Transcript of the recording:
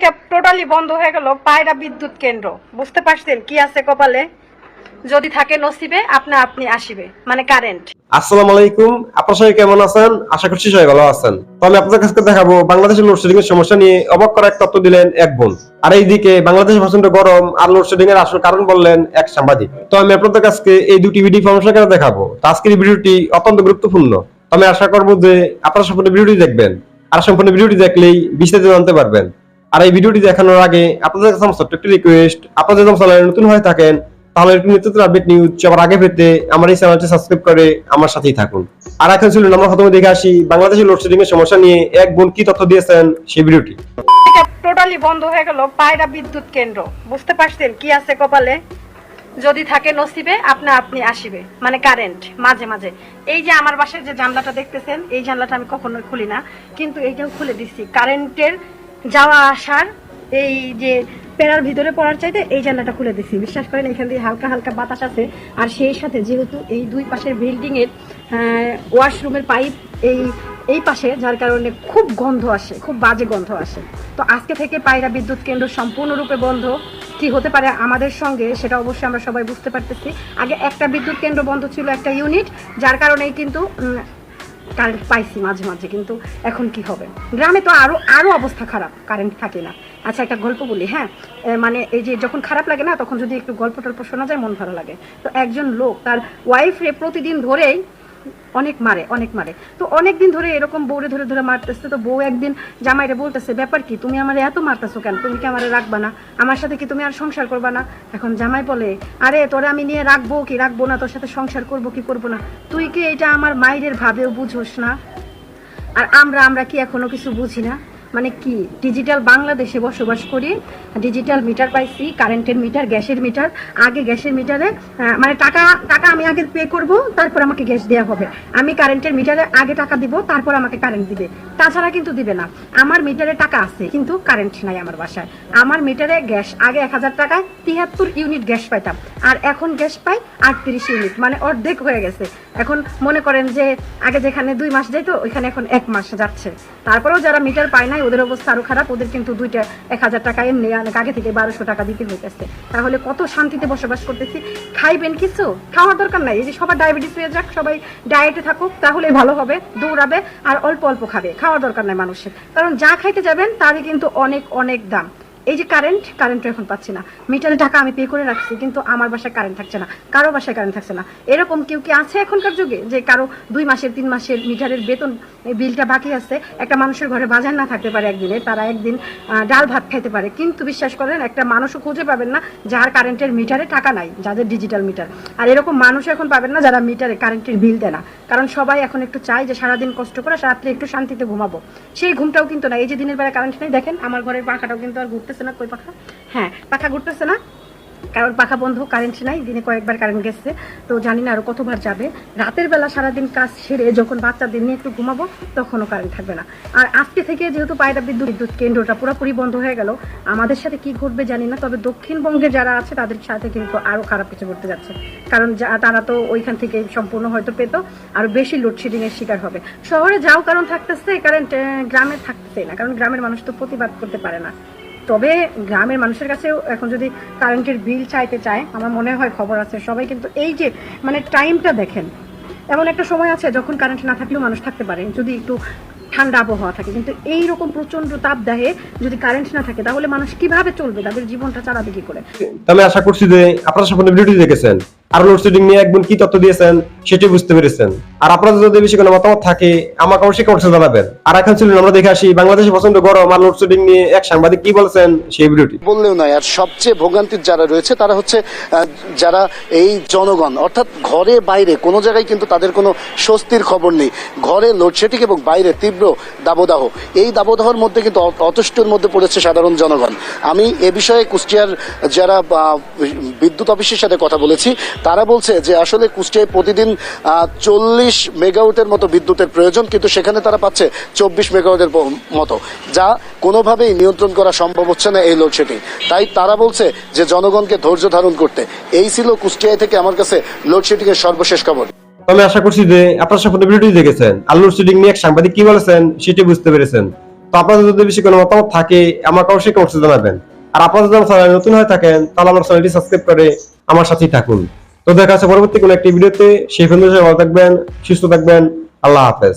থেকে টোটালি বন্ধ হয়ে গেল পায়রা বিদ্যুৎ কেন্দ্র। বুঝতে পারছেন কি আছে কপালে? যদি থাকে নসিবে, আপনা আপনি আসিবে মানে কারেন্ট আসসালামু আলাইকুম। আপনার সবাই কেমন আছেন? আশা করছি সবাই ভালো আছেন। তো আমি আপনাদের কাছে দেখাবো, বাংলাদেশের লোডশেডিং এর সমস্যা নিয়ে অবাক করা এক তথ্য দিলেন এক বোন। আর এইদিকে বাংলাদেশে প্রচণ্ড গরম, আর লোডশেডিং এর আসল কারণ বললেন এক সাংবাদিক। তো আমি আপনাদের কাছে এই দুটি ভিডিও সমস্যা কেন দেখাবো। তো আজকের ভিডিওটি অত্যন্ত গুরুত্বপূর্ণ। আমি আশা করব যে আপনারা সম্পূর্ণ ভিডিওটি দেখবেন। আর সম্পূর্ণ ভিডিওটি দেখলেই বিস্তারিত জানতে পারবেন। আর এই ভিডিওটি দেখানোর আগে আপনাদের কাছে আমার ছোট্ট একটি রিকোয়েস্ট আপনারা যদি চ্যানেলে নতুন হয়ে থাকেন, তাহলে একটু নিত্য আপডেট নিউজ সবার আগে পেতে আমার এই চ্যানেলটি সাবস্ক্রাইব করে আমার সাথেই থাকুন। আর এখন ছিল আমরা প্রথমে দেখে আসি বাংলাদেশের লোডশেডিং এর সমস্যা নিয়ে এক বোন কি তথ্য দিয়েছেন সেই ভিডিওটি। টোটালি বন্ধ হয়ে গেল পায়রা বিদ্যুৎ কেন্দ্র। বুঝতে পারছেন কি আছে কপালে? যদি থাকে নসিবে, আপনা আপনি আসিবে। মানে কারেন্ট মাঝে মাঝে। এই যে আমার বাসায় যে জানলাটা দেখতেছেন, এই জানলাটা আমি কখনোই খুলি না। কিন্তু এইটাও খুলে দিচ্ছি কারেন্টের যাওয়া আসার এই যে পেরার ভিতরে পড়ার চাইতে এই জানলাটা খুলে দিচ্ছি বিশ্বাস করেন, এখান দিয়ে হালকা হালকা বাতাস আছে। আর সেই সাথে যেহেতু এই দুই পাশের বিল্ডিং এর ওয়াশরুমের পাইপ এই এই পাশে, যার কারণে খুব গন্ধ আসে, খুব বাজে গন্ধ আসে। তো আজকে থেকে পায়রা বিদ্যুৎ কেন্দ্র সম্পূর্ণরূপে বন্ধ। কি হতে পারে আমাদের সঙ্গে, সেটা অবশ্যই আমরা সবাই বুঝতে পারতেছি। আগে একটা বিদ্যুৎ কেন্দ্র বন্ধ ছিল একটা ইউনিট যার কারণেই কিন্তু কারেন্ট পাইছি মাঝে মাঝে, কিন্তু এখন কি হবে? গ্রামে তো আরও আরও অবস্থা খারাপ কারেন্ট থাকে না। আচ্ছা একটা গল্প বলি হ্যাঁ? মানে এই যে যখন খারাপ লাগে না, তখন যদি একটু গল্প টল্প শোনা যায়, মন ভালো লাগে। তো একজন লোক, তার ওয়াইফরে প্রতিদিন ধরেই অনেক মারে অনেক মারে। তো অনেক দিন ধরে এরকম বউরে ধরে ধরে মারতেছে, তো বউ একদিন জামাইরে বলতেছে, ব্যাপার কি? তুমি আমার এত মারতেছো কেন? তুমি কি আমার রাখবা না? আমার সাথে কি তুমি আর সংসার করবা না? এখন জামাই বলে, আরে, তোরে আমি নিয়ে রাখব কি? রাখব না, তোর সাথে সংসার করব কি করব না? তুই কি এটা আমার মায়ের ভাবেও বুঝোস না? আর আমরা আমরা কি এখনও কিছু বুঝি না? মানে কি ডিজিটাল বাংলাদেশে বসবাস করি ডিজিটাল মিটার পাইছি কারেন্টের মিটার গ্যাসের মিটার আগে গ্যাসের মিটারে মানে টাকা টাকা আমি আগে পে করব, তারপর আমাকে গ্যাস দেওয়া হবে। আমি কারেন্টের মিটারে আগে টাকা দিব, তারপর আমাকে কারেন্ট দিবে। তাছাড়া কিন্তু দিবে না। আমার মিটারে টাকা আছে, কিন্তু কারেন্ট নাই আমার বাসায়। আমার মিটারে গ্যাস, আগে এক হাজার টাকায় তিয়াত্তর ইউনিট গ্যাস পাইতাম। আর এখন গ্যাস পাই আটত্রিশ ইউনিট মানে অর্ধেক হয়ে গেছে। এখন মনে করেন যে, আগে যেখানে দুই মাস যাইতো, ওইখানে এখন এক মাস যাচ্ছে। তারপরেও যারা মিটার পায় নাই ওদের অবস্থা আরও খারাপ, ওদের কিন্তু দুইটা এক হাজার টাকা এমনি অনেক আগে থেকে বারোশো টাকা দিতে হইতেছে। তাহলে কত শান্তিতে বসবাস করতেছি? খাইবেন কিছু? খাওয়ার দরকার নাই। এই যে সবার ডায়াবেটিস হয়ে যাক, সবাই ডায়েটে থাকুক, তাহলে ভালো হবে, দৌড়াবে আর অল্প অল্প খাবে। খাওয়ার দরকার নাই মানুষের। কারণ যা খাইতে যাবেন, তারই কিন্তু অনেক অনেক দাম। এই যে কারেন্ট কারেন্ট এখন পাচ্ছি না। মিটারে টাকা আমি পে করে রাখছি, কিন্তু আমার বাসায় কারেন্ট থাকছে না। কারও বাসায় কারেন্ট থাকছে না। এরকম কেউ কি আছে এখনকার যুগে? যে কারও দুই মাসের, তিন মাসের মিটারের বেতন বিলটা বাকি আছে, একটা মানুষের ঘরে বাজার না থাকতে পারে একদিনে, তারা একদিন ডাল ভাত খাইতে পারে। কিন্তু বিশ্বাস করেন, একটা মানুষও খুঁজে পাবেন না যার কারেন্টের মিটারে টাকা নাই, যাদের ডিজিটাল মিটার আর এরকম মানুষ এখন পাবেন না যারা মিটারে কারেন্টের বিল দেয় না। কারণ সবাই এখন একটু চায় যে সারাদিন কষ্ট করে রাত্রে একটু শান্তিতে ঘুমাবো। সেই ঘুমটাও কিন্তু না এই যে দিনের বেলা কারেন্ট নেই, দেখেন, আমার ঘরের পাখাটাও কিন্তু আর ঘুরতেছে না কই পাখা? হ্যাঁ পাখা ঘুরতেছে না। কারণ পাখা বন্ধ কারেন্ট নাই, দিনে কয়েকবার কারেন্ট গেছে। তো জানি না আরও কতবার যাবে। রাতের বেলা সারাদিন কাজ সেরে যখন বাচ্চাদের নিয়ে একটু ঘুমাবো, তখনও কারেন্ট থাকবে না। আর আজকে থেকে যেহেতু পায়রা বিদ্যুৎ বিদ্যুৎ কেন্দ্রটা পুরোপুরি বন্ধ হয়ে গেল, আমাদের সাথে কি ঘটবে জানি না, তবে দক্ষিণবঙ্গে যারা আছে, তাদের সাথে কিন্তু আরও খারাপ কিছু ঘটতে যাচ্ছে। কারণ তারা তো ওইখান থেকে সম্পূর্ণ হয়তো পেত, আরও বেশি লোডশেডিং এর শিকার হবে। শহরে যাও, কারণ থাকতেছে কারেন্ট গ্রামে থাকতেছে না, কারণ গ্রামের মানুষ তো প্রতিবাদ করতে পারে না। তবে গ্রামের মানুষের কাছেও এখন যদি কারেন্টের বিল চাইতে চায়, আমার মনে হয় খবর আছে, সবাই কিন্তু এই যে মানে টাইমটা দেখেন। এমন একটা সময় আছে যখন কারেন্ট না থাকলেও মানুষ থাকতে পারে, যদি একটু ঠান্ডা আবহাওয়া থাকে। কিন্তু এই রকম প্রচণ্ড তাপদাহে যদি কারেন্ট না থাকে, তাহলে মানুষ কীভাবে চলবে? তাদের জীবনটা চালাবে কি করে? আমি আশা করছি যে আপনারা সম্পূর্ণ ভিডিওটি দেখেছেন। আর লোডশেডিং নিয়ে এক বোন কি তথ্য দিয়েছেন? সেটি বুঝতে পেরেছেন। আর আপনাদের যদি বেশি কোনো মতামত থাকে, আমাকে অবশ্যই কমেন্টে জানাবেন। আর এখন ছিল আমরা দেখে আসি বাংলাদেশে প্রচণ্ড গরম আর লোডশেডিং নিয়ে এক সাংবাদিক কি বলছেন সেই ভিডিওটি। বললেও নয়, আর সবচেয়ে ভোগান্তির যারা রয়েছে, তারা হচ্ছে যারা এই জনগণ, অর্থাৎ ঘরে বাইরে, কোনো জায়গায় কিন্তু তাদের কোনো স্বস্তির খবর নেই। ঘরে লোডশেডিং এবং বাইরে তীব্র দাবদাহ। এই দাবদাহর মধ্যে কিন্তু অতুষ্টের মধ্যে পড়েছে সাধারণ জনগণ। আমি এ বিষয়ে কুষ্টিয়ার যারা বিদ্যুৎ অফিসের সাথে কথা বলেছি, তারা বলছে যে আসলে কুষ্টিয়ায় প্রতিদিন চল্লিশ মেগাওয়াটের মতো বিদ্যুতের প্রয়োজন, কিন্তু সেখানে তারা পাচ্ছে চব্বিশ মেগাওয়াটের মতো, যা কোনোভাবেই নিয়ন্ত্রণ করা সম্ভব হচ্ছে না এই লোডশেডিং। তাই তারা বলছে যে জনগণকে ধৈর্য ধারণ করতে। এই ছিল কুষ্টিয়া থেকে আমার কাছে লোডশেডিং এর সর্বশেষ খবর। আমি আশা করছি যে আপনারা সম্পূর্ণ ভিডিওটি দেখেছেন। আর লোডশেডিং নিয়ে এক সাংবাদিক কি বলেছেন, সেটি বুঝতে পেরেছেন। তো আপনাদের যদি বেশি কোনো মতামত থাকে, আমাকে অবশ্যই কমেন্টে জানাবেন। আর আপনারা যদি আমার নতুন হয়ে থাকেন, তাহলে আমার চ্যানেলটি সাবস্ক্রাইব করে আমার সাথেই থাকুন। তো দেখা আছে পরবর্তী কোনো একটি ভিডিওতে। সেই সবাই ভালো থাকবেন, সুস্থ থাকবেন। আল্লাহ হাফেজ।